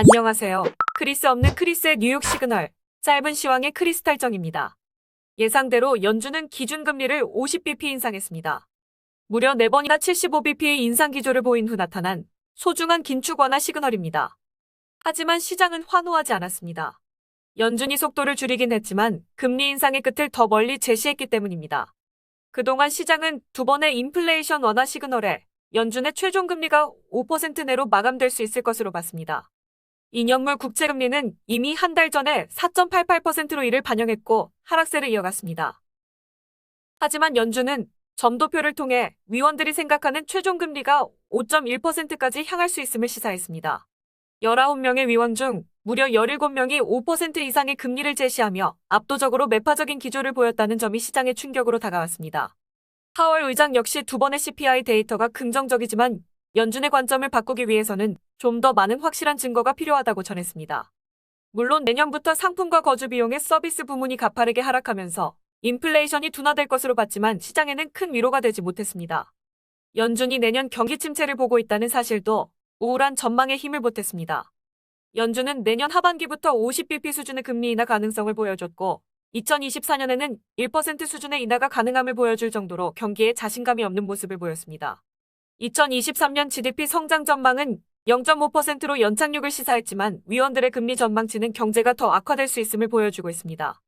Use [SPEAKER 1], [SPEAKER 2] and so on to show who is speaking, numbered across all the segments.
[SPEAKER 1] 안녕하세요. 크리스 없는 크리스의 뉴욕 시그널. 짧은 시황의 크리스탈정입니다. 예상대로 연준은 기준금리를 50bp 인상했습니다. 무려 4번이나 75bp의 인상 기조를 보인 후 나타난 소중한 긴축 완화 시그널입니다. 하지만 시장은 환호하지 않았습니다. 연준이 속도를 줄이긴 했지만 금리 인상의 끝을 더 멀리 제시했기 때문입니다. 그동안 시장은 두 번의 인플레이션 완화 시그널에 연준의 최종 금리가 5% 내로 마감될 수 있을 것으로 봤습니다. 2년물 국채금리는 이미 한 달 전에 4.88%로 이를 반영했고 하락세를 이어갔습니다. 하지만 연준은 점도표를 통해 위원들이 생각하는 최종 금리가 5.1%까지 향할 수 있음을 시사했습니다. 19명의 위원 중 무려 17명이 5% 이상의 금리를 제시하며 압도적으로 매파적인 기조를 보였다는 점이 시장의 충격으로 다가왔습니다. 파월 의장 역시 두 번의 CPI 데이터가 긍정적이지만 연준의 관점을 바꾸기 위해서는 좀 더 많은 확실한 증거가 필요하다고 전했습니다. 물론 내년부터 상품과 거주 비용의 서비스 부문이 가파르게 하락하면서 인플레이션이 둔화될 것으로 봤지만 시장에는 큰 위로가 되지 못했습니다. 연준이 내년 경기 침체를 보고 있다는 사실도 우울한 전망에 힘을 보탰습니다. 연준은 내년 하반기부터 50bp 수준의 금리 인하 가능성을 보여줬고 2024년에는 1% 수준의 인하가 가능함을 보여줄 정도로 경기에 자신감이 없는 모습을 보였습니다. 2023년 GDP 성장 전망은 0.5%로 연착륙을 시사했지만 위원들의 금리 전망치는 경제가 더 악화될 수 있음을 보여주고 있습니다.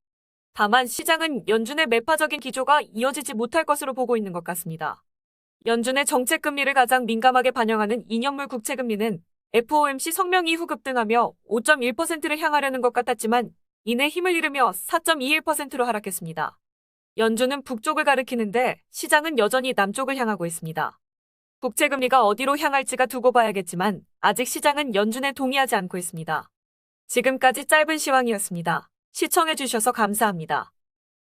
[SPEAKER 1] 다만 시장은 연준의 매파적인 기조가 이어지지 못할 것으로 보고 있는 것 같습니다. 연준의 정책 금리를 가장 민감하게 반영하는 2년물 국채 금리는 FOMC 성명 이후 급등하며 5.1%를 향하려는 것 같았지만 이내 힘을 잃으며 4.21%로 하락했습니다. 연준은 북쪽을 가리키는데 시장은 여전히 남쪽을 향하고 있습니다. 국채금리가 어디로 향할지가 두고 봐야겠지만 아직 시장은 연준에 동의하지 않고 있습니다. 지금까지 짧은 시황이었습니다. 시청해주셔서 감사합니다.